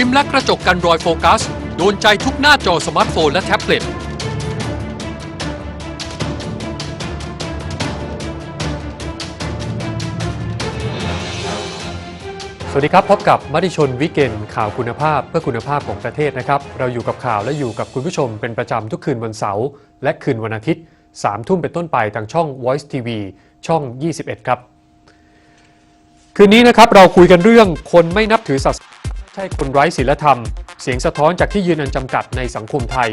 ฟิล์มและกระจกกันรอยโฟกัส โดนใจทุกหน้าจอสมาร์ทโฟนและแท็บเล็ตสวัสดีครับ พบกับมติชนวิกเกนข่าวคุณภาพเพื่อคุณภาพของประเทศนะครับ เราอยู่กับข่าวและอยู่กับคุณผู้ชมเป็นประจำทุกคืนวันเสาร์และคืนวันอาทิตย์3ทุ่มเป็นต้นไปทางช่อง Voice TV ช่อง 21 ครับ คืนนี้นะครับเราคุยกันเรื่องคนไม่นับถือศาสนา ช่คนไร้ศีลธรรม เสียงสะท้อนจากที่ยืนอันจำกัดในสังคมไทย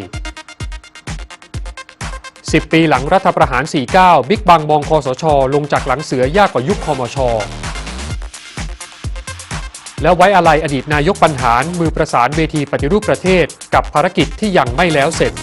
10 ปีหลังรัฐประหาร 49 บิ๊กบังมองคอสช ลงจากหลังเสือยากกว่ายุคคอมช แล้วไว้อะไรอดีตนายกปัญหามือประสานเวทีปฏิรูปประเทศกับภารกิจที่ยังไม่แล้วเสร็จ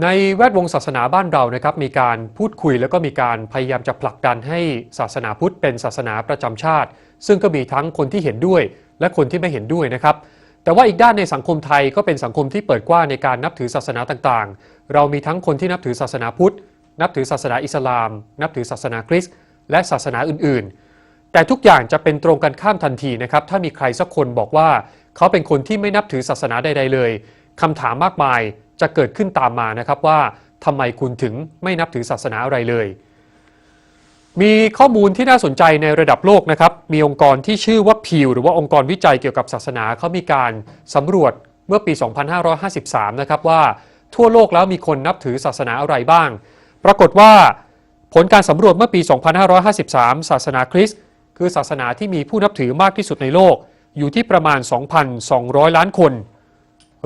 ในแวดวงศาสนาบ้านเรานะครับมีการพูดคุยแล้วก็มีการพยายามจะผลักดันให้ศาสนาพุทธเป็นศาสนาประจำชาติ ซึ่งก็มีทั้งคนที่เห็นด้วย และคนที่ไม่เห็นด้วยนะครับ แต่ว่าอีกด้านในสังคมไทยก็เป็นสังคมที่เปิดกว้างในการนับถือศาสนาต่างๆ เรามีทั้งคนที่นับถือศาสนาพุทธ นับถือศาสนาอิสลาม นับถือศาสนาคริสต์และศาสนาอื่นๆ แต่ทุกอย่างจะเป็นตรงกันข้ามทันทีนะครับถ้ามีใครสักคนบอกว่า เขาเป็นคนที่ไม่นับถือศาสนาใด ๆ เลยคำถามมากมาย จะเกิดขึ้นตามมานะครับว่าทำไมคุณถึงไม่นับถือศาสนาอะไรเลย มีข้อมูลที่น่าสนใจในระดับโลกนะครับ มีองค์กรที่ชื่อว่าพิวหรือว่าองค์กรวิจัยเกี่ยวกับศาสนาเขามีการสำรวจเมื่อปี 2553 นะครับว่าทั่วโลกแล้วมีคนนับถือศาสนาอะไรบ้าง ปรากฏว่าผลการสำรวจเมื่อปี 2553 ศาสนาคริสต์คือศาสนาที่มีผู้นับถือมากที่สุดในโลก อยู่ที่ประมาณ 2,200 ล้านคน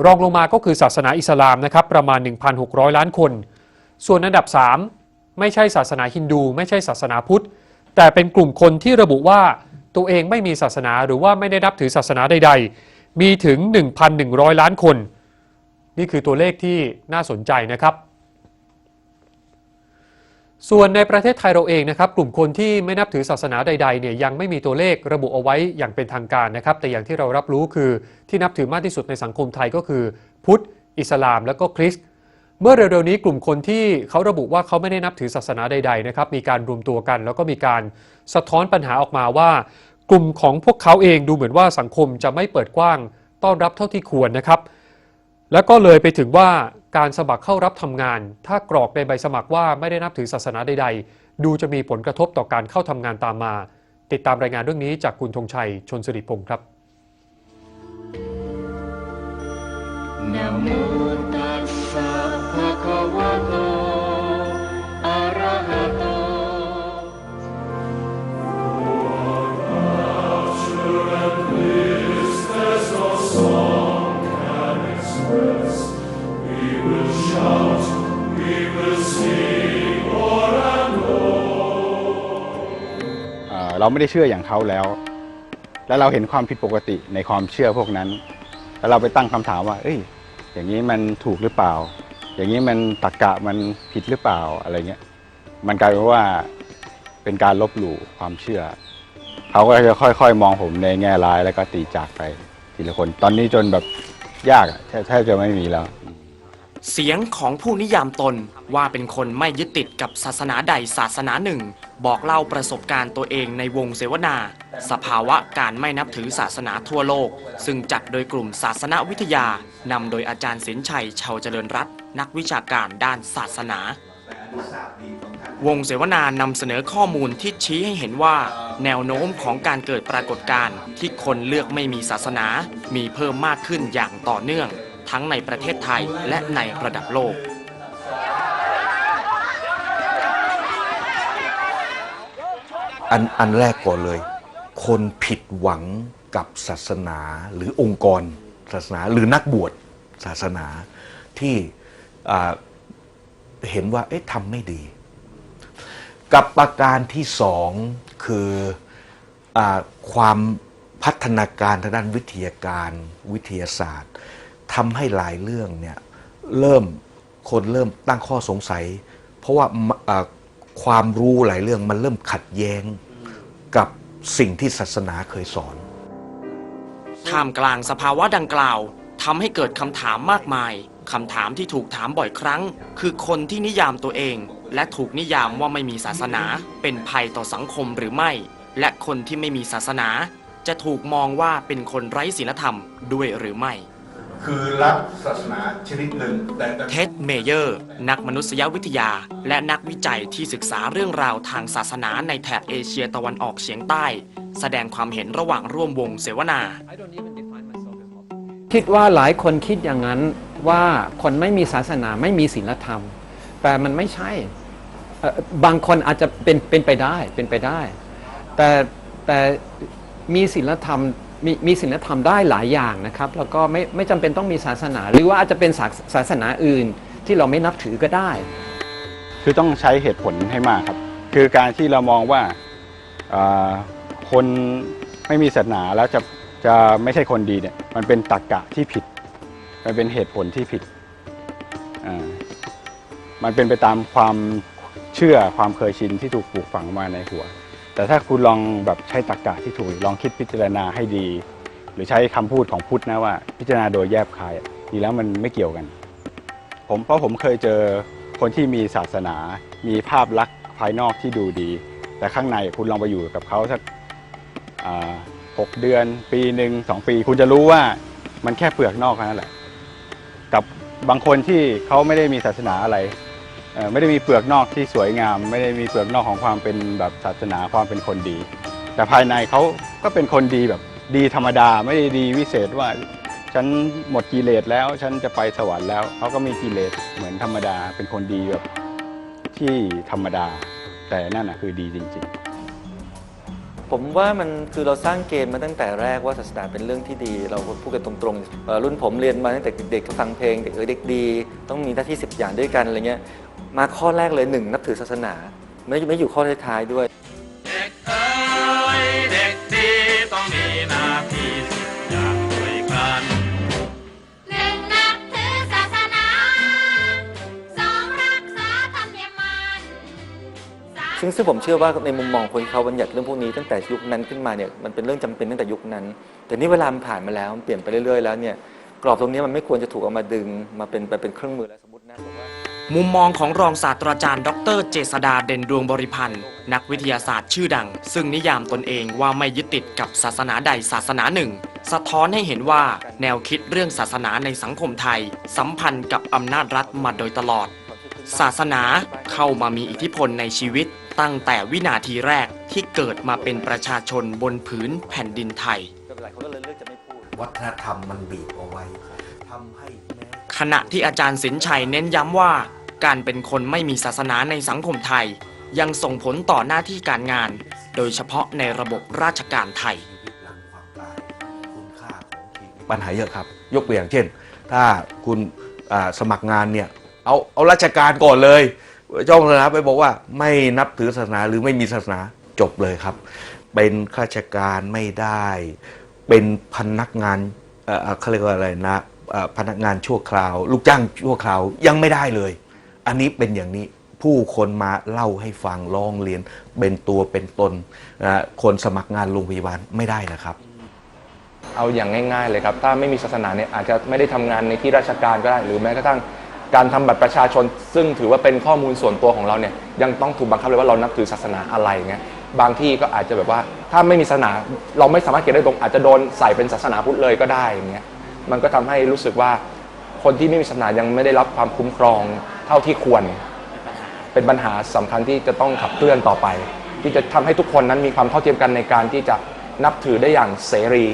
รองลงมาก็คือศาสนาอิสลามนะครับประมาณ 1,600 ล้านคน ส่วนอันดับ 3 ไม่ใช่ศาสนาฮินดู ไม่ใช่ศาสนาพุทธ แต่เป็นกลุ่มคนที่ระบุว่าตัวเองไม่มีศาสนาหรือว่าไม่ได้นับถือศาสนาใด ๆ มีถึง 1,100 ล้านคน นี่คือตัวเลขที่น่าสนใจนะครับ ส่วนในประเทศไทยเราเองนะครับกลุ่มคนที่ไม่นับถือศาสนาใดๆเนี่ยยังไม่มีตัวเลขระบุเอาไว้อย่างเป็นทางการนะครับ แต่อย่างที่เรารับรู้คือที่นับถือมากที่สุดในสังคมไทยก็คือ พุทธ อิสลาม และก็คริสต์เมื่อเร็วๆนี้กลุ่มคนที่เขาระบุว่าเขาไม่ได้นับถือศาสนาใดๆนะครับมีการรวมตัวกัน แล้วก็มีการสะท้อนปัญหาออกมาว่า กลุ่มของพวกเขาเองดูเหมือนว่าสังคมจะไม่เปิดกว้าง ต้อนรับเท่าที่ควรนะครับ แล้วก็เลยไปถึงว่า การสมัครเข้ารับทำงาน ถ้ากรอกในใบสมัครว่าไม่ได้นับถือศาสนาใด ๆ ดูจะมีผลกระทบต่อการเข้าทำงานตามมา ติดตามรายงานเรื่องนี้จากคุณธงชัย ชนสิริพงศ์ครับนะโเราไม่ได้เชื่ออย่างเขาแล้ว แล้วเราเห็นความผิดปกติในความเชื่อพวกนั้น แล้วเราไปตั้งคำถามว่า เอ้ย อย่างนี้มันถูกหรือเปล่า อย่างนี้มันตรกกะมันผิดหรือเปล่าอะไรเงี้ย มันกลายเป็นว่าเป็นการลบหลู่ความเชื่อ เขาก็จะค่อยๆ มองผมในแง่ร้ายแล้วก็ตีจากไปทีละคน ตอนนี้จนแบบยากแทบจะไม่มีแล้วเสียงของผู้นิยามตนว่าเป็นคนไม่ยึดติดกับศาสนาใดศาสนาหนึ่ง บอกเล่าประสบการณ์ตัวเองในวงเสวนา สภาวะการไม่นับถือศาสนาทั่วโลก ซึ่งจัดโดยกลุ่มศาสนวิทยานำโดยอาจารย์สินชัยเชาวเจริญรัตน์นักวิชาการด้านศาสนา วงเสวนานำเสนอข้อมูลที่ชี้ให้เห็นว่า แนวโน้มของการเกิดปรากฏการณ์ที่คนเลือกไม่มีศาสนา มีเพิ่มมากขึ้นอย่างต่อเนื่อง ทั้งในประเทศไทยและในระดับโลก อันอันแรกก่อนเลย คนผิดหวังกับศาสนาหรือองค์กรศาสนา หรือนักบวชศาสนาที่เห็นว่าเอ๊ะทำไม่ดี กับประการที่สองคืออความพัฒนาการทางด้านวิทยาการวิทยาศาสตร์ทำให้หลายเรื่องเนี่ยเริ่มคนเริ่มตั้งข้อสงสัย เพราะว่า ความรู้หลายเรื่องมันเริ่มขัดแย้งกับสิ่งที่ศาสนาเคยสอน ท่ามกลางสภาวะดังกล่าวทำให้เกิดคำถามมากมายคำถามที่ถูกถามบ่อยครั้ง คือคนที่นิยามตัวเอง และถูกนิยามว่าไม่มีศาสนา เป็นภัยต่อสังคมหรือไม่ และคนที่ไม่มีศาสนา จะถูกมองว่าเป็นคนไร้ศีลธรรมด้วยหรือไม่ คือรัฐศาสนาชนิดหนึ่งแต่เท็ดเมเยอร์ นักมนุษยวิทยา และนักวิจัยที่ศึกษาเรื่องราวทางศาสนาในแถบเอเชียตะวันออกเฉียงใต้ แสดงความเห็นระหว่างร่วมวงเสวนา คิดว่าหลายคนคิดอย่างนั้นว่าคนไม่มีศาสนาไม่มีศีลธรรม แต่มันไม่ใช่เอ่อบางคนอาจจะเป็นเป็นไปได้เป็นไปได้ แต่แต่มีศีลธรรม มีมีศีลธรรมได้หลายอย่างนะครับ แล้วก็ไม่ไม่จำเป็นต้องมีศาสนา หรือว่าอาจจะเป็นศาสศาสนาอื่นที่เราไม่นับถือก็ได้ คือต้องใช้เหตุผลให้มากครับ คือการที่เรามองว่าอ่าคนไม่มีศาสนาแล้วจะจะไม่ใช่คนดีเนี่ยมันเป็นตรรกะที่ผิด มันเป็นเหตุผลที่ผิดอ่ามันเป็นไปตามความเชื่อความเคยชินที่ถูกปลูกฝังมาในหัว แต่ถ้าคุณลองแบบใช้ตรรกะที่ถูกลองคิดพิจารณาให้ดี หรือใช้คำพูดของพุทธนะว่า พิจารณาโดยแยบคายดีแล้วมันไม่เกี่ยวกัน ผมเพราะผมเคยเจอคนที่มีศาสนา มีภาพลักษณ์ภายนอกที่ดูดี แต่ข้างในคุณลองไปอยู่กับเขาสักหกเดือน ปีหนึ่งสองปี คุณจะรู้ว่ามันแค่เปลือกนอกเท่นั้นแหละกับบางคนที่เขาไม่ได้มีศาสนาอะไร ไม่ได้มีเปลือกนอกที่สวยงาม ไม่ได้มีเปลือกนอกของความเป็นแบบศาสนาความเป็นคนดี แต่ภายในเขาก็เป็นคนดีแบบดีธรรมดาไม่ได้ดีวิเศษว่าฉันหมดกิเลสแล้วฉันจะไปสวรรค์แล้วเขาก็มีกิเลสเหมือนธรรมดา เป็นคนดีแบบที่ธรรมดา แต่นั่นนะคือดีจริง ๆ ผมว่ามันคือเราสร้างเกณฑ์มาตั้งแต่แรกว่าศาสนาเป็นเรื่องที่ดี เราพูดกันตรงๆรุ่นผมเรียนมาตั้งแต่เด็กๆก็ฟังเพลง เด็กเออเด็กดี ต้องมีหน้าที่สิบอย่างด้วยกันอะไรเงี้ยมาข้อแรกเลยหนึ่งนับถือศาสนา ไม่ไม่อยู่ข้อท้ายๆด้วย ซึ่งซึ่งผมเชื่อว่าในมุมมองคนเขาบัญญัติเรื่องพวกนี้ตั้งแต่ยุคนั้นขึ้นมาเนี่ยมันเป็นเรื่องจำเป็นตั้งแต่ยุคนั้น แต่นี่เวลามันผ่านมาแล้วมันเปลี่ยนไปเรื่อยๆแล้วเนี่ยกรอบตรงนี้มันไม่ควรจะถูกเอามาดึงมาเป็นไปเป็นเครื่องมือแล้วสมมตินะบอกว่า มุมมองของรองศาสตราจารย์ ดร เจษดาเด่นดวงบริพันธ์ นักวิทยาศาสตร์ชื่อดัง ซึ่งนิยามตนเองว่าไม่ยึดติดกับศาสนาใดศาสนาหนึ่ง สะท้อนให้เห็นว่าแนวคิดเรื่องศาสนาในสังคมไทย สัมพันธ์กับอำนาจรัฐมาโดยตลอด ศาสนาเข้ามามีอิทธิพลในชีวิต ตั้งแต่วินาทีแรกที่เกิดมาเป็นประชาชนบนผืนแผ่นดินไทยไม่เป็นไรเขาก็เลยเลือกจะไม่พูดวัฒนธรรมมันบีบเอาไว้ทำให้แม้ขณะที่อาจารย์สินชัยเน้นย้ำว่า การเป็นคนไม่มีศาสนาในสังคมไทย ยังส่งผลต่อหน้าที่การงาน โดยเฉพาะในระบบราชการไทย ชีวิตหลังความตายคุณค่าของชีวิต ปัญหาเยอะครับ ยกตัวอย่างเช่น ถ้าคุณอ่าสมัครงานเนี่ย เอาเอาราชการก่อนเลย เจ้าศาสนาไปบอกว่า ไม่นับถือศาสนาหรือไม่มีศาสนาจบเลยครับ เป็นข้าราชการไม่ได้ เป็นพนักงานเอ่อเขาเรียกว่าอะไรนะพนักงานชั่วคราว ลูกจ้างชั่วคราวยังไม่ได้เลย อันนี้เป็นอย่างนี้ผู้คนมาเล่าให้ฟังร้องเรียน เป็นตัวเป็นตนคนสมัครงานโรงพยาบาลไม่ได้นะครับ เอาอย่างง่าย ๆ เลยครับ ถ้าไม่มีศาสนาเนี่ยอาจจะไม่ได้ทำงานในที่ราชการก็ได้ หรือแม้กระทั่ง การทำบัตรประชาชน ซึ่งถือว่าเป็นข้อมูลส่วนตัวของเราเนี่ยยังต้องถูกบังคับเลยว่าเรานับถือศาสนาอะไรเงี้ยบางที่ก็อาจจะแบบว่าถ้าไม่มีศาสนาเราไม่สามารถเก็บได้ตรงอาจจะโดนใส่เป็นศาสนาพุทธเลยก็ได้อย่างเงี้ยมันก็ทำให้รู้สึกว่าคนที่ไม่มีศาสนายังไม่ได้รับความคุ้มครองเท่าที่ควร เป็นปัญหาสำคัญที่จะต้องขับเคลื่อนต่อไป ที่จะทำให้ทุกคนนั้นมีความเท่าเทียมกันในการที่จะนับถือได้อย่างเสรี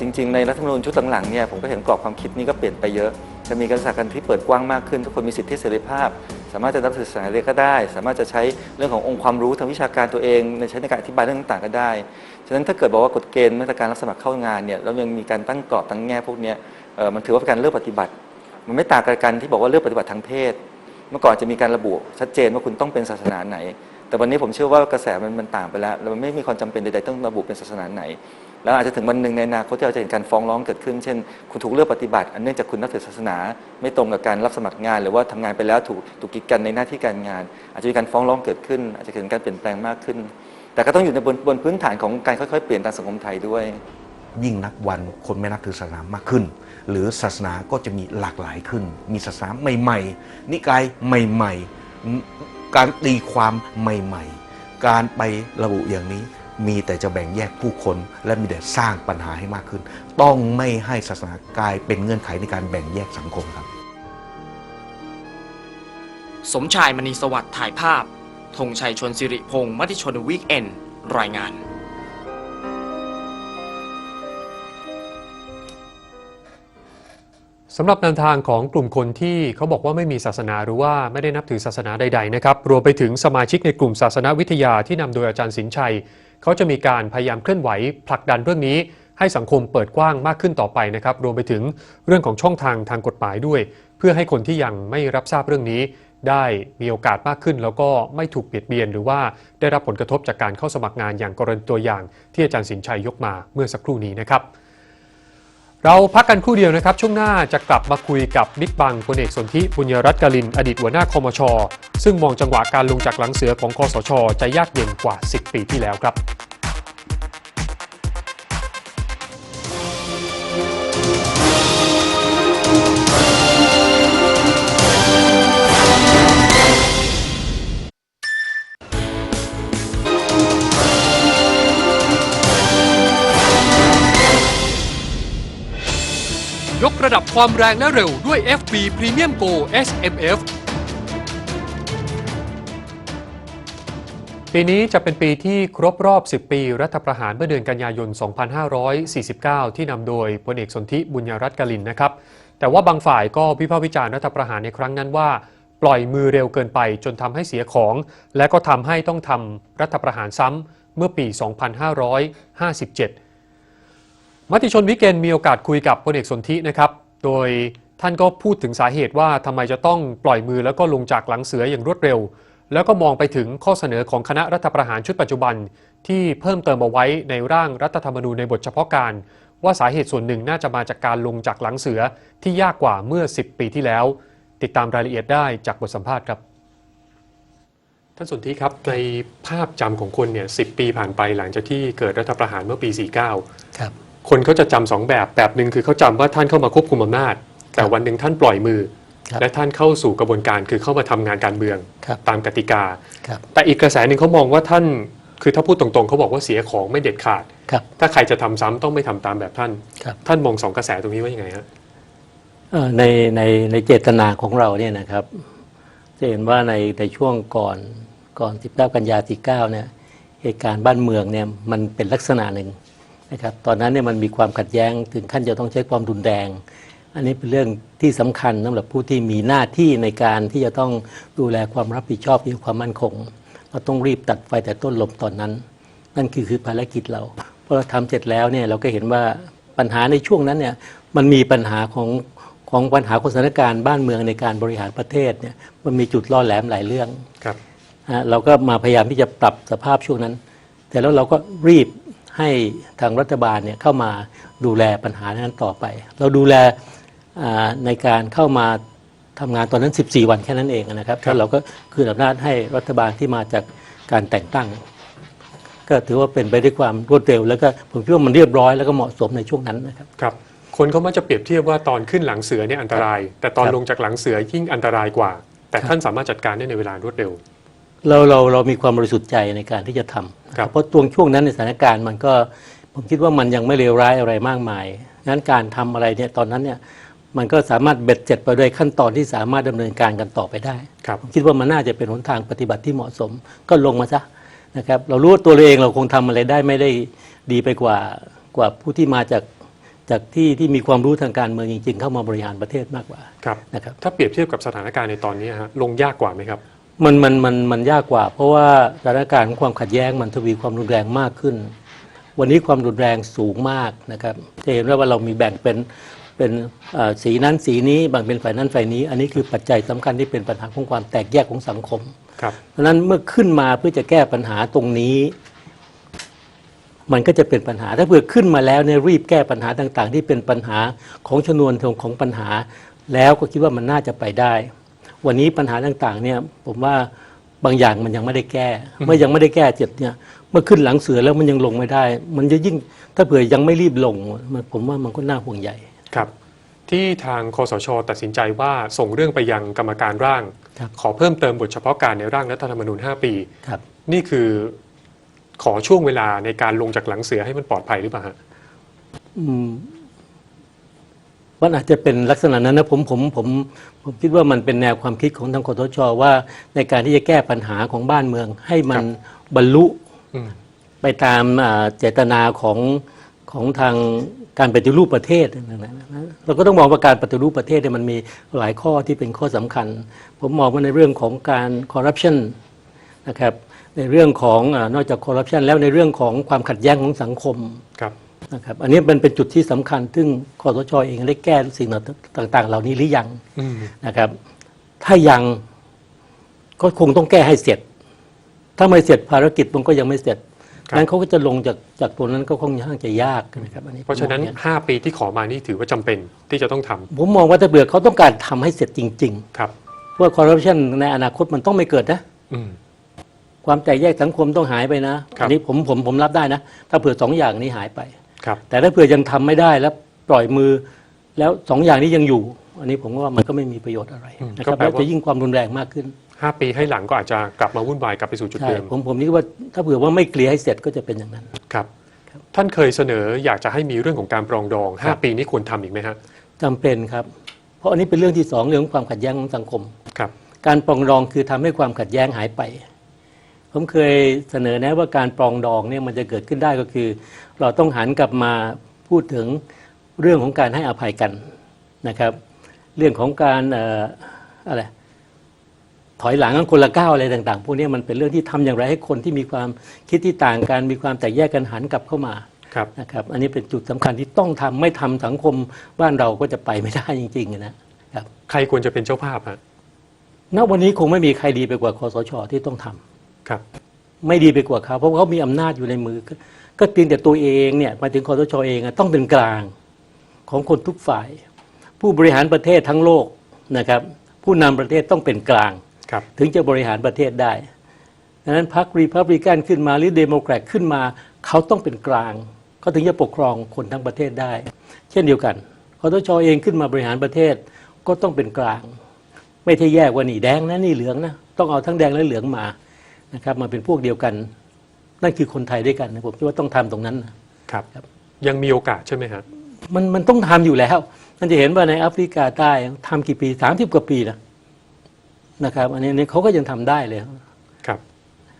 จริง ๆ ในรัฐธรรมนูญชุดหลังๆเนี่ยผมก็เห็นกรอบความคิดนี้ก็เปลี่ยนไปเยอะ จะมีการศึกษากันที่เปิดกว้างมากขึ้น ทุกคนมีสิทธิเสรีภาพ สามารถจะนับถือศาสนาอะไรก็ได้ สามารถจะใช้เรื่องขององค์ความรู้ทางวิชาการตัวเองในใช้ในการอธิบายเรื่องต่างๆก็ได้ ฉะนั้นถ้าเกิดบอกว่ากฎเกณฑ์มาตรการรับสมัครเข้างานเนี่ยแล้วยังมีการตั้งกรอบตั้งแง่พวกนี้มันถือว่าเป็นการเลือกปฏิบัติ มันไม่ต่างกับการที่บอกว่าเลือกปฏิบัติทางเพศ เมื่อก่อนจะมีการระบุชัดเจนว่าคุณต้องเป็นศาสนาไหน แต่วันนี้ผมเชื่อว่ากระแสมันมันต่างไปแล้วแล้วมันไม่มีความจำเป็นใดๆต้องระบุเป็นศาสนาไหน แล้วอาจจะถึงวันหนึ่งในอนาคตที่เราจะเห็นการฟ้องร้องเกิดขึ้น เช่น คุณถูกเลือกปฏิบัติ อันเนื่องจากคุณนับถือศาสนา ไม่ตรงกับการรับสมัครงาน หรือว่าทำงานไปแล้วถูกถูกกีดกันในหน้าที่การงาน อาจจะมีการฟ้องร้องเกิดขึ้น อาจจะเกิดการเปลี่ยนแปลงมากขึ้น แต่ก็ต้องอยู่ในบนบนพื้นฐานของการค่อยๆ เปลี่ยนทางสังคมไทยด้วย ยิ่งนับวันคนไม่นับถือศาสนามากขึ้น หรือศาสนาก็จะมีหลากหลายขึ้น มีศาสนาใหม่ ๆ นิกายใหม่ ๆ การตีความใหม่ ๆ การไประบุอย่างนี้ มีแต่จะแบ่งแยกผู้คน และมีแต่สร้างปัญหาให้มากขึ้น ต้องไม่ให้ศาสนากลายเป็นเงื่อนไขในการแบ่งแยกสังคมครับ สมชายมณีสวัสดิ์ถ่ายภาพธงชัยชนสิริพงศ์มติชนวีคเอนรายงานสำหรับแนวทางของกลุ่มคนที่เขาบอกว่าไม่มีศาสนาหรือว่าไม่ได้นับถือศาสนาใด ๆ นะครับ รวมไปถึงสมาชิกในกลุ่มศาสนาวิทยาที่นำโดยอาจารย์สินชัย เขาจะมีการพยายามเคลื่อนไหวผลักดันเรื่องนี้ ให้สังคมเปิดกว้างมากขึ้นต่อไปนะครับ รวมไปถึงเรื่องของช่องทางทางกฎหมายด้วย เพื่อให้คนที่ยังไม่รับทราบเรื่องนี้ ได้มีโอกาสมากขึ้น แล้วก็ไม่ถูกเบียดเบียน หรือว่าได้รับผลกระทบจากการเข้าสมัครงานอย่างกรณีตัวอย่าง ที่อาจารย์สินชัยยกมาเมื่อสักครู่นี้นะครับ เราพักกันคู่เดียวนะครับ ช่วงหน้าจะกลับมาคุยกับบิ๊กบังพลเอกสนธิบุญยรัตน์กลิน อดีตหัวหน้าคอมช ซึ่งมองจังหวะการลงจากหลังเสือของคอสช จะยากเย็นกว่า 10 ปีที่แล้วครับ ดับความแรงและเร็วด้วย FB Premium Go SMF ปีนี้จะเป็นปีที่ครบรอบ 10 ปี รัฐประหารเมื่อเดือนกันยายน 2549 ที่นำโดยพลเอกสนธิบุญยรัตน์กลินนะครับ แต่ว่าบางฝ่ายก็วิพากษ์วิจารณ์รัฐประหารในครั้งนั้นว่า ปล่อยมือเร็วเกินไปจนทำให้เสียของ และก็ทำให้ต้องทำรัฐประหารซ้ำเมื่อปี 2557 มติชนวิกเกนมีโอกาสคุยกับพลเอกสนธินะครับ โดยท่านก็พูดถึงสาเหตุว่าทำไมจะต้องปล่อยมือแล้วก็ลงจากหลังเสืออย่างรวดเร็ว แล้วก็มองไปถึงข้อเสนอของคณะรัฐประหารชุดปัจจุบัน ที่เพิ่มเติมเอาไว้ในร่างรัฐธรรมนูญในบทเฉพาะการ ว่าสาเหตุส่วนหนึ่งน่าจะมาจากการลงจากหลังเสือที่ยากกว่าเมื่อ 10 ปีที่แล้ว ติดตามรายละเอียดได้จากบทสัมภาษณ์ครับท่านสนธิครับในภาพจำของคนเนี่ยสิปีผ่านไปหลังจากที่เกิดรัฐประหารเมื่อปี 49 ครับ คนเขาจะจำสองแบบแบบหนึ่งคือเขาจำว่าท่านเข้ามาควบคุมอำนาจ แต่วันหนึ่งท่านปล่อยมือครับและท่านเข้าสู่กระบวนการคือเข้ามาทำงานการเมืองครับตามกติกาครับแต่อีกกระแสหนึ่งเขามองว่าท่านคือถ้าพูดตรงๆเขาบอกว่าเสียของไม่เด็ดขาดครับถ้าใครจะทำซ้ำต้องไม่ทำตามแบบท่านครับท่านมองสองกระแสตรงนี้ว่ายังไงฮะเอ่อในในในเจตนาของเราเนี่ยนะครับจะเห็นว่าในในช่วงก่อนก่อน 19 กันยา49เนี่ยเหตุการณ์บ้านเมืองเนี่ยมันเป็นลักษณะหนึ่ง นะครับตอนนั้นเนี่ยมันมีความขัดแย้งถึงขั้นจะต้องใช้ความรุนแรง อันนี้เป็นเรื่องที่สำคัญสำหรับผู้ที่มีหน้าที่ในการที่จะต้องดูแลความรับผิดชอบเกี่ยวกับความมั่นคง เราต้องรีบตัดไฟแต่ต้นลมตอนนั้น นั่นคือคือภารกิจเราพอเราทำเสร็จแล้วเนี่ยเราก็เห็นว่าปัญหาในช่วงนั้นเนี่ยมันมีปัญหาของของปัญหาของสถานการณ์บ้านเมืองในการบริหารประเทศเนี่ยมันมีจุดล่อแหลมหลายเรื่องครับฮะเราก็มาพยายามที่จะปรับสภาพช่วงนั้น แต่แล้วเราก็รีบ ให้ทางรัฐบาลเนี่ยเข้ามาดูแลปัญหานั้นต่อไป เราดูแลอ่าในการเข้ามาทำงานตอนนั้น 14 วันแค่นั้นเองนะครับครับแล้วเราก็คืนอำนาจให้รัฐบาลที่มาจากการแต่งตั้ง ก็ถือว่าเป็นไปด้วยความรวดเร็ว แล้วก็ผมคิดว่ามันเรียบร้อยแล้วก็เหมาะสมในช่วงนั้นนะครับครับคนเขามักจะเปรียบเทียบว่าตอนขึ้นหลังเสือเนี่ยอันตราย แต่ตอนครับลงจากหลังเสือยิ่งอันตรายกว่า แต่ครับท่านสามารถจัดการได้ในเวลารวดเร็ว เราเราเรามีความบริสุทธิ์ใจในการที่จะทำครับเพราะตวงช่วงนั้นในสถานการณ์มันก็ผมคิดว่ามันยังไม่เลวร้ายอะไรมากมายงั้นการทำอะไรเนี่ยตอนนั้นเนี่ยมันก็สามารถเบ็ดเสร็จไปโดยขั้นตอนที่สามารถดำเนินการกันต่อไปได้ครับผมคิดว่ามันน่าจะเป็นหนทางปฏิบัติที่เหมาะสม ก็ลงมาซะนะครับเรารู้ว่าตัวเราเองเราคงทำอะไรได้ไม่ได้ดีไปกว่ากว่าผู้ที่มาจากจากที่ที่มีความรู้ทางการเมืองจริง ๆ เข้ามาบริหารประเทศมากกว่าครับนะครับถ้าเปรียบเทียบกับสถานการณ์ในตอนนี้ฮะลงยากกว่าไหมครับ มันมันมันมันยากกว่า เพราะว่าสถานการณ์ของความขัดแย้งมันทวีความรุนแรงมากขึ้น วันนี้ความรุนแรงสูงมากนะครับจะเห็นว่าเรามีแบ่งเป็นเป็นเอ่อสีนั้นสีนี้แบ่งเป็นฝ่ายนั้นฝ่ายนี้ อันนี้คือปัจจัยสำคัญที่เป็นปัญหาของความแตกแยกของสังคมครับเพราะฉะนั้นเมื่อขึ้นมาเพื่อจะแก้ปัญหาตรงนี้ มันก็จะเป็นปัญหาถ้าเผื่อขึ้นมาแล้วเนี่ยรีบแก้ปัญหาต่าง ๆ ที่เป็นปัญหาของชนวนของของปัญหา แล้วก็คิดว่ามันน่าจะไปได้ วันนี้ปัญหาต่างๆเนี่ยผมว่าบางอย่างมันยังไม่ได้แก้ เมื่อยังไม่ได้แก้เจ็บเนี่ยเมื่อขึ้นหลังเสือแล้วมันยังลงไม่ได้ มันจะยิ่งถ้าเผื่อยังไม่รีบลงมันผมว่ามันก็น่าห่วงใหญ่ครับ ที่ทางคอสช ตัดสินใจว่าส่งเรื่องไปยังกรรมการร่างครับขอเพิ่มเติมบทเฉพาะการในร่างรัฐธรรมนูญ 5 ปีครับนี่คือขอช่วงเวลาในการลงจากหลังเสือให้มันปลอดภัยหรือเปล่าฮะอื มมันอาจจะเป็นลักษณะนั้นนะผมผมผมผมคิดว่ามันเป็นแนวความคิดของทางคอสชว่า ในการที่จะแก้ปัญหาของบ้านเมือง ให้มันบรรลุอืม ไปตามอ่าเจตนาของของทางการปฏิรูปประเทศนั่นนะนะเราก็ต้องมองว่าการปฏิรูปประเทศเนี่ยมันมีหลายข้อที่เป็นข้อสำคัญ ผมมองว่าในเรื่องของการคอร์รัปชัน นะครับในเรื่องของอานอกจากคอร์รัปชันแล้วในเรื่องของความขัดแย้งของสังคม ครับ นะครับอันนี้มันเป็นจุดที่สำคัญ ซึ่งคอสชเองได้แก้สิ่งต่างๆ เหล่านี้หรือยังอืมนะครับ ถ้ายังก็คงต้องแก้ให้เสร็จ ถ้าไม่เสร็จภารกิจมันก็ยังไม่เสร็จครับนั้นเขาก็จะลงจากจากตัวนั้นก็คงค่อนข้างจะยากนะครับอันนี้เพราะฉะนั้นผมมองอย่ง5ปีที่ขอมานี่ถือว่าจำเป็นที่จะต้องทำผมมองว่าถ้าเบื่อเขาต้องการทำให้เสร็จจริงครับๆว่าคอร์รัปชันในอนาคตมันต้องไม่เกิดนะอืมความแตกแยกสังคมต้องหายไปนะครับอันนี้ผมผมผมรับได้นะ ถ้าเผื่อสองอย่างนี้หายไป ครับ แต่ถ้าเผื่อยังทำไม่ได้แล้วปล่อยมือ แล้วสองอย่างนี้ยังอยู่ อันนี้ผมว่ามันก็ไม่มีประโยชน์อะไรอืมนะคก็รับแปลแล้วว่าจะยิ่งความรุนแรงมากขึ้น 5 ปีให้หลังก็อาจจะกลับมาวุ่นวายกลับไปสู่จุดใช่เดิมผมผมนี่ว่าถ้าเผื่อว่าไม่เคลียร์ให้เสร็จก็จะเป็นอย่างนั้นครับท่านเคยเสนออยากจะให้มีเรื่องของการปรองดอง 5 ปีนี้ควรทำอีกไหมฮะจำเป็นครับ เพราะอันนี้เป็นเรื่องที่สองเรื่องของความขัดแย้งของสังคมครับ การปรองดองคือทำให้ความขัดแย้งหายไป ผมเคยเสนอแนะว่าการปรองดองเนี่ยมันจะเกิดขึ้นได้ก็คือ เราต้องหันกลับมาพูดถึงเรื่องของการให้อภัยกันนะครับ เรื่องของการเอ่ออะไรถอยหลังกันคนละก้าวอะไรต่าง ๆ พวกนี้มันเป็นเรื่องที่ทำอย่างไรให้คนที่มีความคิดที่ต่างกันมีความแตกแยกกันหันกลับเข้ามาครับนะครับอันนี้เป็นจุดสำคัญที่ต้องทำไม่ทำสังคมบ้านเราก็จะไปไม่ได้จริงๆนะครับใครควรจะเป็นเจ้าภาพฮะณวันนี้คงไม่มีใครดีไปกว่าคอสชที่ต้องทำ ครับ ไม่ดีไปกว่าเขา เพราะว่าเขามีอำนาจอยู่ในมือ ก็ก็เพียงแต่ตัวเองเนี่ยหมายถึงคอสชเองอะต้องเป็นกลางของคนทุกฝ่าย ผู้บริหารประเทศทั้งโลกนะครับ ผู้นำประเทศต้องเป็นกลาง ครับ ถึงจะบริหารประเทศได้ดังนั้นพรรครีพับลิกันขึ้นมาหรือเดโมแครตขึ้นมา เขาต้องเป็นกลาง เขาถึงจะปกครองคนทั้งประเทศได้ เช่นเดียวกันคอสชเองขึ้นมาบริหารประเทศก็ต้องเป็นกลาง ไม่ใช่แยกว่านี่แดงนะนี่เหลืองนะต้องเอาทั้งแดงและเหลืองมา นะครับมาเป็นพวกเดียวกันนั่นคือคนไทยด้วยกันนะผมคิดว่าต้องทำตรงนั้นนะครับยังมีโอกาสใช่ไหมฮะมันมันต้องทำอยู่แล้วมันจะเห็นว่าในแอฟริกาใต้ทำกี่ปีสามสิบกว่าปีนะนะครับ อันนี้อันนี้เขาก็ยังทำได้เลยครับ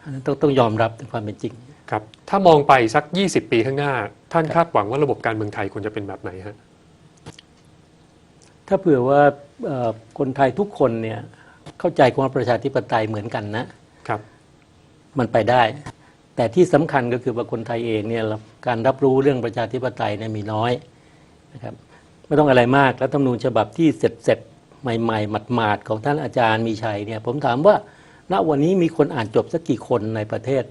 อันนั้นต้องต้องยอมรับในความเป็นจริงครับถ้ามองไปสัก 20 ปีข้างหน้า ท่านคาดหวังว่าระบบการเมืองไทยควรจะเป็นแบบไหนฮะถ้าเผื่อว่าเอ่อคนไทยทุกคนเนี่ยเข้าใจความประชาธิปไตยเหมือนกันนะครับ มันไปได้ แต่ที่สำคัญก็คือว่าคนไทยเองเนี่ยการรับรู้เรื่องประชาธิปไตยเนี่ยมีน้อยนะครับไม่ต้องอะไรมากรัฐธรรมนูญฉบับที่เสร็จเสร็จๆใหม่ๆหมาดๆของท่านอาจารย์มีชัยเนี่ยผมถามว่าณวันนี้มีคนอ่านจบสักกี่คนในประเทศ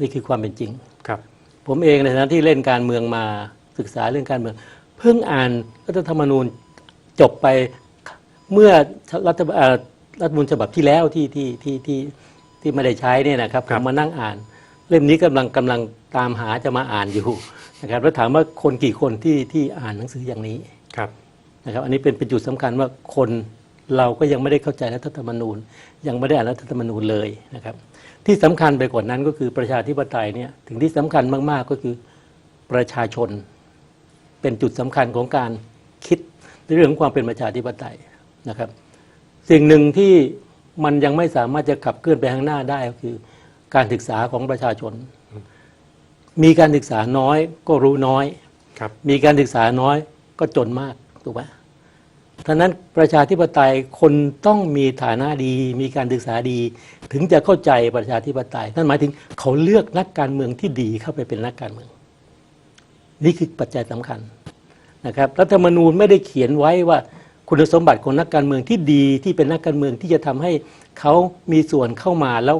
นี่คือความเป็นจริงครับ ผมเองในฐานะที่เล่นการเมืองมาศึกษาเรื่องการเมือง เพิ่งอ่านรัฐธรรมนูญจบไปเมื่อรัฐเอ่อรัฐธรรมนูญฉบับที่แล้วที่ที่ที่ที่ ที่ไม่ได้ใช้เนี่ยนะครับผมมานั่งอ่าน เล่มนี้กำลังกำลังตามหาจะมาอ่านอยู่นะครับแล้วถามว่าคนกี่คนที่ที่อ่านหนังสืออย่างนี้ครับ นะครับอันนี้เป็นเป็นจุดสำคัญว่าคนเราก็ยังไม่ได้เข้าใจรัฐธรรมนูญ ยังไม่ได้อ่านรัฐธรรมนูญเลยนะครับที่สำคัญไปกว่านั้นก็คือประชาธิปไตยเนี่ยถึงที่สำคัญมากๆก็คือประชาชน เป็นจุดสำคัญของการคิดในเรื่องของความเป็นประชาธิปไตยนะครับ สิ่งหนึ่งที่ มันยังไม่สามารถจะขับเคลื่อนไปข้างหน้าได้ก็คือ การศึกษาของประชาชน มีการศึกษาน้อยก็รู้น้อยครับมีการศึกษาน้อยก็จนมากถูกไหมท่านั้นประชาธิปไตยคนต้องมีฐานะดี มีการศึกษาดี ถึงจะเข้าใจประชาธิปไตยนั่นหมายถึงเขาเลือกนักการเมืองที่ดีเข้าไปเป็นนักการเมือง นี่คือปัจจัยสำคัญนะครับรัฐธรรมนูญไม่ได้เขียนไว้ว่า คุณสมบัติของนักการเมืองที่ดีที่เป็นนักการเมืองที่จะทำให้เขามีส่วนเข้ามาแล้ว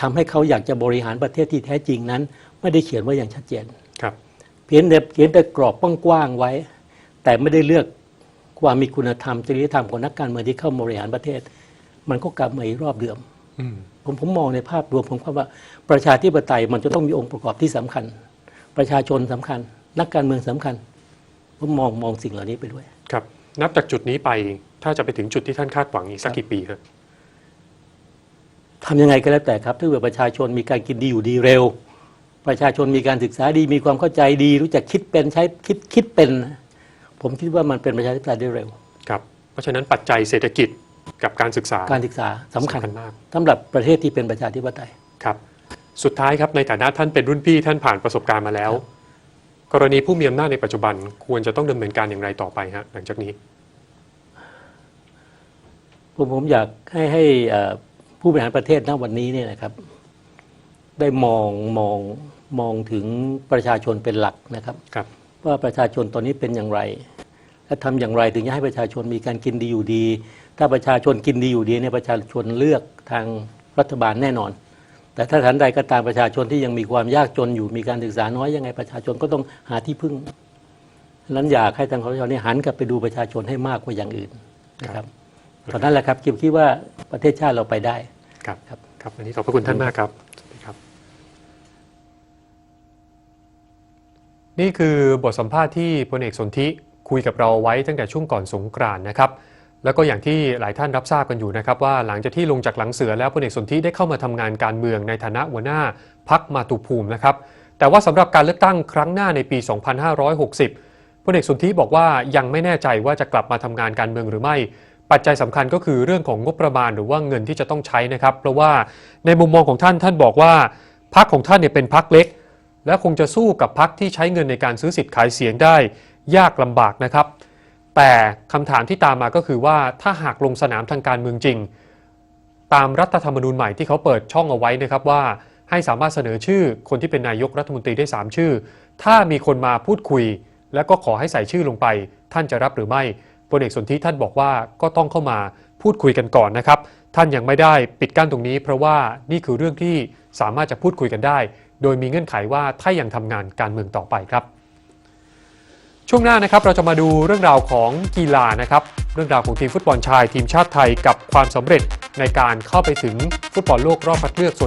ทำให้เขาอยากจะบริหารประเทศที่แท้จริงนั้น ไม่ได้เขียนไว้อย่างชัดเจนครับเพียงแต่เขียนแต่กรอบกว้างๆไว้ แต่ไม่ได้เลือกความมีคุณธรรมจริยธรรมของนักการเมืองที่เข้ามาบริหารประเทศ มันก็กลับมาอีกรอบเดิมอืมผมผมมองในภาพรวมผมว่า ประชาธิปไตยมันจะต้องมีองค์ประกอบที่สำคัญ ประชาชนสำคัญ นักการเมืองสำคัญผมมองมองสิ่งเหล่านี้ไปด้วยครับ นับจากจุดนี้ไปถ้าจะไปถึงจุดที่ท่านคาดหวังอีกสักกี่ปีฮะทำยังไงก็แล้วแต่ครับถ้าเกิดประชาชนมีการกินดีอยู่ดีเร็ว ประชาชนมีการศึกษาดีมีความเข้าใจดี รู้จักคิดเป็นใช้คิดคิดเป็นนะผมคิดว่ามันเป็นประชาธิปไตยได้เร็วครับเพราะฉะนั้นปัจจัยเศรษฐกิจกับการศึกษาการศึกษาสำคัญสำคัญมากสำหรับประเทศที่เป็นประชาธิปไตยครับ สุดท้ายครับในฐานะท่านเป็นรุ่นพี่ท่านผ่านประสบการณ์มาแล้ว กรณีผู้มีอำนาจในปัจจุบันควรจะต้องดำเนินการอย่างไรต่อไปฮะหลังจากนี้ ผมผมอยากให้ให้เอ่อผู้บริหารประเทศณวันนี้เนี่ยนะครับ ได้มองมองมองถึงประชาชนเป็นหลักนะครับครับว่าประชาชนตอนนี้เป็นอย่างไร และทำอย่างไรถึงจะให้ประชาชนมีการกินดีอยู่ดี ถ้าประชาชนกินดีอยู่ดีเนี่ยประชาชนเลือกทางรัฐบาลแน่นอน แต่ถ้าทันใดก็ตามประชาชนที่ยังมีความยากจนอยู่มีการศึกษาน้อยยังไงประชาชนก็ต้องหาที่พึ่งฉะนั้นอยากให้ทางคอสชนี่หันกลับไปดูประชาชนให้มากกว่าอย่างอื่นนะครับ ตอนนั้นแหละครับคิดคิดว่าประเทศชาติเราไปได้ ครับ ครับครับวันนี้ขอบพระคุณท่านมากครับสวัสดีครับ นี่คือบทสัมภาษณ์ที่พลเอกสนธิคุยกับเราไว้ตั้งแต่ช่วงก่อนสงกรานต์นะครับ แล้วก็อย่างที่หลายท่านรับทราบกันอยู่นะครับ ว่าหลังจากที่ลงจากหลังเสือแล้วพลเอกสนธิได้เข้ามาทำงานการเมืองในฐานะหัวหน้าพักมาตุภูมินะครับ แต่ว่าสำหรับการเลือกตั้งครั้งหน้าในปี 2560พลเอกสนธิบอกว่ายังไม่แน่ใจว่าจะกลับมาทำงานการเมืองหรือไม่ ปัจจัยสำคัญก็คือเรื่องของงบประมาณหรือว่าเงินที่จะต้องใช้นะครับ เพราะว่าในมุมมองของท่านท่านบอกว่าพักของท่านเนี่ยเป็นพักเล็ก และคงจะสู้กับพักที่ใช้เงินในการซื้อสิทธิ์ขายเสียงได้ยากลำบากนะครับ แต่คำถามที่ตามมาก็คือว่าถ้าหากลงสนามทางการเมืองจริง ตามรัฐธรรมนูญใหม่ที่เขาเปิดช่องเอาไว้นะครับว่าให้สามารถเสนอชื่อคนที่เป็นนายกรัฐมนตรีได้ 3 ชื่อ ถ้ามีคนมาพูดคุย แล้วก็ขอให้ใส่ชื่อลงไป ท่านจะรับหรือไม่ พลเอกสนธิท่านบอกว่าก็ต้องเข้ามาพูดคุยกันก่อนนะครับ ท่านยังไม่ได้ปิดกั้นตรงนี้ เพราะว่านี่คือเรื่องที่สามารถจะพูดคุยกันได้ โดยมีเงื่อนไขว่าถ้ายังทำงานการเมืองต่อไปครับ ช่วงหน้านะครับเราจะมาดูเรื่องราวของกีฬานะครับ เรื่องราวของทีมฟุตบอลชาย ทีมชาติไทยกับความสำเร็จในการเข้าไปถึงฟุตบอลโลกรอบคัดเลือกส่วน